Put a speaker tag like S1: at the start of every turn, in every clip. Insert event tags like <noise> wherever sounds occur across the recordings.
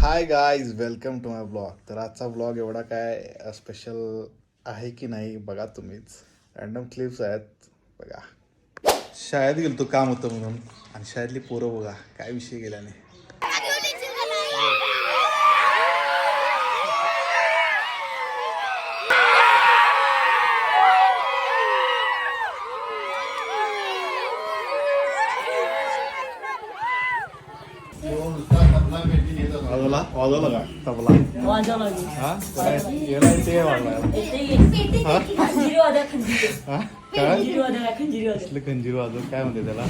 S1: Hi guys welcome to my blog तर आजचा blog एवढा काय स्पेशल आहे की नाही बघा तुम्हीच. रॅन्डम क्लिप्स आहेत बघा. शाळेत गेलो तो काम होतं म्हणून. आणि शाळेतली पोरं बघा काय विषय गेल्याने वाजवला वाजवला का तबला हा काय येणार ते वाजला हा काय कसलं खंजीर वाजव काय म्हणते त्याला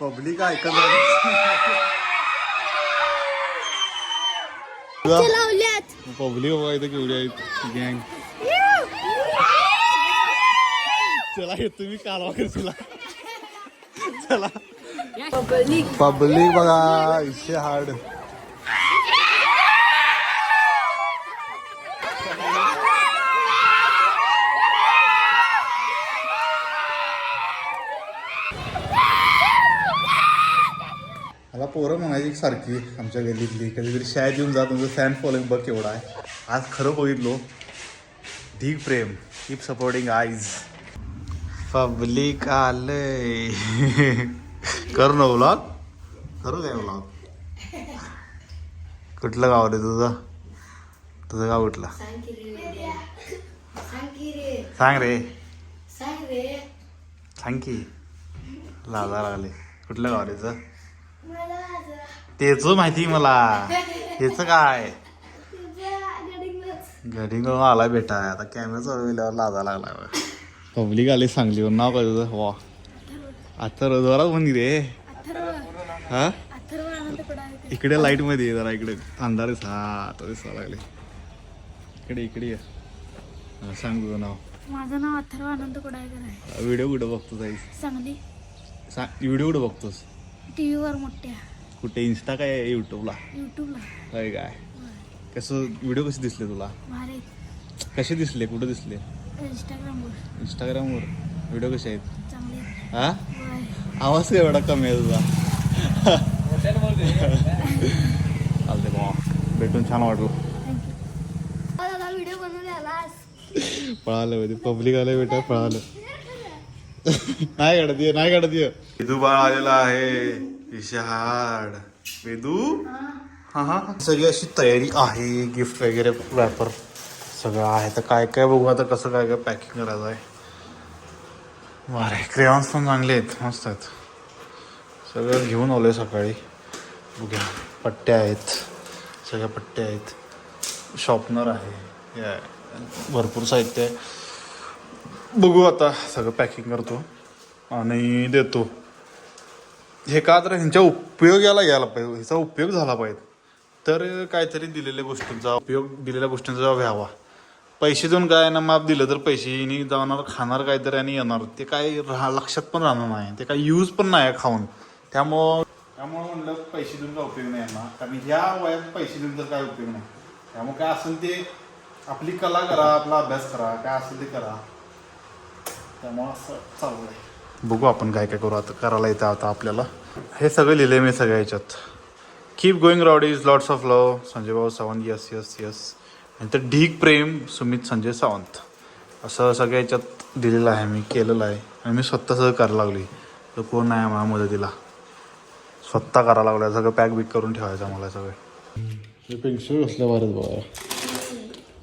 S1: पब्लिक ऐकत पब्लिक बघा इथं केवढी आहेत गँग चला येतो मी कालवा कर तुला चला पब्लिक बघा इशे हार्ड मला पोरं म्हणायची सारखी आमच्या गल्लीतली. कधीतरी शाळेत येऊन जा तुमचं फॅन फॉलोइंग बघ केवढा आहे. आज खरं बघितलो ढीग प्रेम. कीप सपोर्टिंग आईज पब्लिक आलंय. <laughs> कर ना ब्लॉग करू काय व्लॉग कुठलं गाव रे तुझं? तुझं गाव कुठलं? सांग रे. सांग की. लाजा लागले. कुठलं गाव रे तुझं? तेच माहिती मला. हेच काय? घडी आला बेटा. आता कॅमेरा चालू लाजा लागला पब्लिक आले सांगलीवर नाव काय तुझं? वा आता जोरात आहे हा इकडे लाइटमध्ये जरा इकडे अंधार हा दिसायला लागले. इकडे इकडे ये. हा, सांग तुझं नाव.
S2: माझं नाव अथर्व आनंद कोडायकर आहे.
S1: व्हिडिओ कुठं बघतोस आई?
S2: सांगली.
S1: सांग व्हिडिओ कुठं बघतोस?
S2: टी व्हीवर मोठ्या.
S1: कुठे इन्स्टा काय युट्यूबला
S2: यूट्यूबला
S1: काय? काय कसं व्हिडिओ कसे दिसले तुला?
S2: भारी.
S1: कसे दिसले कुठं दिसले?
S2: इंस्टाग्रामवर
S1: इंस्टाग्रामवर व्हिडिओ कसे आहेत?
S2: चांगले
S1: हा? आवाज एवढा कमी आहे तुझा. चालते बा भेटून छान वाटलं. पळालं होते पब्लिक आलं बेटा पळालं. नाही काढत ये नाही काढत ये. विदू बाळ आलेला आहे. विशाड वेदू? हा हा. सगळी अशी तयारी आहे गिफ्ट वगैरे रॅपर सगळं आहे. तर काय काय बघू आता कसं काय काय पॅकिंग करायचं आहे. बरं क्रेऑन्स पण चांगले आहेत मस्त आहेत. सगळं घेऊन आलोय सकाळी. बघूया पट्ट्या आहेत सगळ्या पट्ट्या आहेत. शॉपनर आहे आहे. भरपूर साहित्य आहे. बघू आता सगळं पॅकिंग करतो आणि देतो. हे का तर ह्यांच्या उपयोगाला यायला पाहिजे ह्याचा उपयोग झाला पाहिजे. तर काहीतरी दिलेल्या गोष्टींचा उपयोग दिलेल्या गोष्टींचा व्हावा. पैसे देऊन काय ना माप दिलं तर पैसे जाणार खाणार काहीतरी आणि येणार. ते काय राहा लक्षात पण राहणार नाही. ते काय यूज पण नाही आहे खाऊन. त्यामुळं त्यामुळं म्हणलं पैसे देऊन काय उपयोग नाही यांना. कारण ह्या वयात पैसे देऊन तर काय उपयोग नाही. त्यामुळे काय असेल ते आपली कला करा आपला अभ्यास करा. काय असेल ते करा. त्यामुळं असं चालू आहे. बघू आपण काय काय करू आता. करायला येतं आता आपल्याला. हे सगळं लिहिलंय मी सगळ्या ह्याच्यात. Keep going round is lots of love Sanjay Bhau Sawant yes yes yes नंतर ढीक प्रेम सुमित संजय सावंत. असं सगळ्या याच्यात दिलेलं आहे मी केलेलं आहे. आणि मी स्वतः सगळं करायला लागली तर कोण नाही मला मदतीला. स्वतः करायला लागलं सगळं पॅक बिक करून ठेवायचं मला सगळं. हे पेन्सिल असल्या बरंच बघा.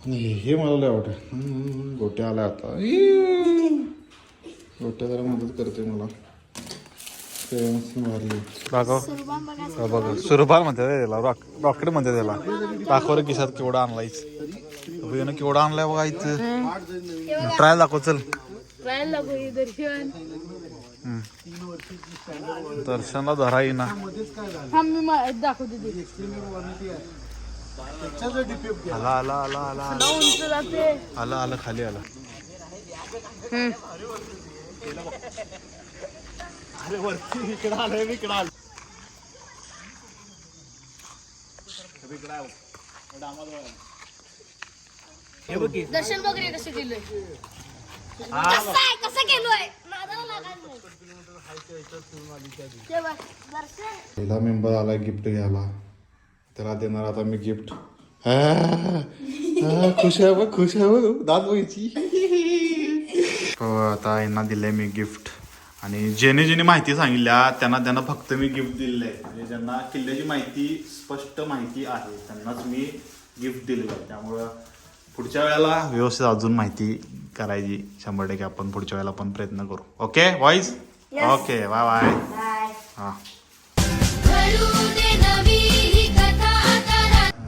S1: आणि हे हे मला लय आवडतं गोट्या आल्या आता. गोट्या जरा मदत करते मला. ते मस्त बघा सुरभार म्हणते त्याला. रॉक रॉकेट म्हणते त्याला. दाखव रे किशात केवढा आणलायच यानं केवढा आणलाय बघा इथं. ट्रायल दाखव चल. दर्शनला धरा येईना. आला आला आला आला आला. आला आला खाली आला. अरे वरती इकडं आलंय मी इकडं आलं
S2: दर्शन बघ रे कसं केलंय कसं आहे कसं केलोय नादाला
S3: ते बघ दर्शन?
S1: पहिला मेंबर आला गिफ्ट घ्यायला. त्याला देणार आता मी गिफ्ट. खुश आहे बघ खुश आहे बघ. दात बघायची हो आता यांना दिलंय मी गिफ्ट. आणि जेणे जेणे माहिती सांगितल्या त्यांना त्यांना फक्त मी गिफ्ट दिलेलं आहे. म्हणजे ज्यांना किल्ल्याची माहिती स्पष्ट माहिती आहे त्यांनाच मी गिफ्ट दिलेलं आहे. त्यामुळं पुढच्या वेळेला व्यवस्थित अजून माहिती करायची शंभर टक्के. आपण पुढच्या वेळेला पण प्रयत्न करू. Okay voice okay bye bye हां.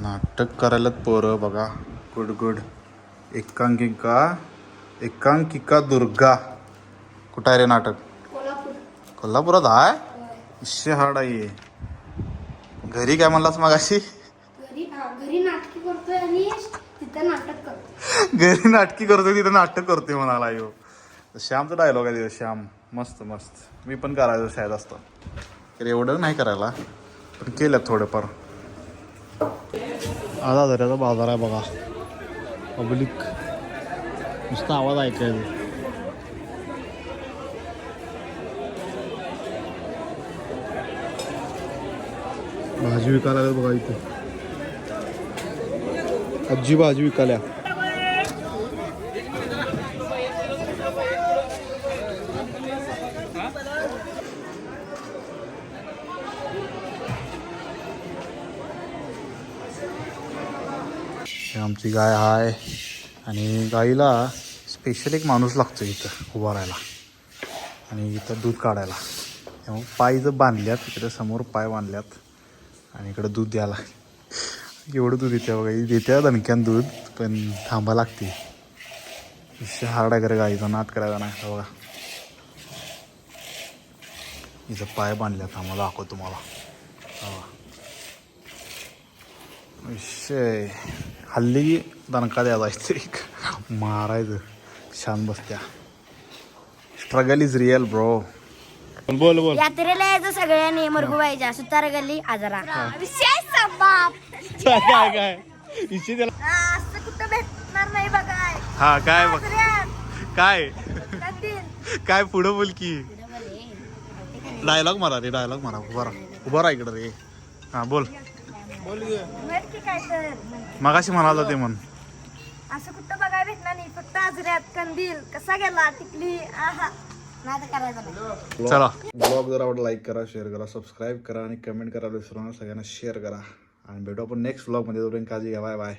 S1: नाटक करायलात पोरं बघा. Good good. एकांकिका एकांकिका दुर्गा. कुठं आहे रे नाटक? कोल्हापुरात आहे इशे हार्ड आहे घरी काय म्हणलास मग अशी
S3: घरी घरी नाटकी करतोय आणि तिथं नाटक करतोय.
S1: घरी नाटकी करतोय तिथं नाटक करतोय म्हणाला यो. श्यामचा डायलॉग आहे तिथं श्याम. मस्त मस्त. मी पण करायचो शाळेत असतो. तर एवढं नाही करायला पण केलं थोडंफार. आज आजाऱ्याचा बाजार आहे बघा. पब्लिक नुसता आवाज ऐकायचा. भाजी विकायला आल्यात बघा इथे. आजी भाजी विकाल्या आमची गाय आहे आणि गाईला स्पेशल एक माणूस लागतो इथं उभा राहायला. आणि इथं दूध काढायला. त्यामुळे पाय जर बांधल्यात इकडे समोर पाय बांधल्यात. आणि इकडं दूध द्यायला एवढं दूध येते बघा. देत्या देते दणक्यान दूध पण थांबा लागते. इतकं हार्ड आहे गाईचा नाद करायचा नाही बघा. इथं पाय बांधल्या थांबा दाखव तुम्हाला. विषय हल्ली दणका द्यायला इथे एक मारायचं. छान बसत्या. स्ट्रगल इज रिअल ब्रो बोल बोल.
S3: यात्रेला यायचं सगळ्यांनी मरगुबाईच्या सुतार गल्ली आजरा विशेष बाप
S1: काय काय इथे त्याला
S3: असं कुठं भेटणार नाही बघाय.
S1: हा काय बघ. काय? काय पुढं बोल की. डायलॉग मारा रे डायलॉग मारा. उभा राहा. उभा राहा इकडं रे. हा बोल. मगाशी म्हणाला ते म्हण.
S3: असं कुठं बघायला भेटणार नाही. फक्त आजऱ्यात कंदील. कसा गेला टिकली. आहा.
S1: चला. ब्लॉग जर आवडला लाईक करा शेअर करा सबस्क्राईब करा आणि कमेंट करायला विसरू नका सगळ्यांना शेअर करा. आणि भेटू आपण नेक्स्ट ब्लॉगमध्ये तोपर्यंत काळजी घ्या. Bye bye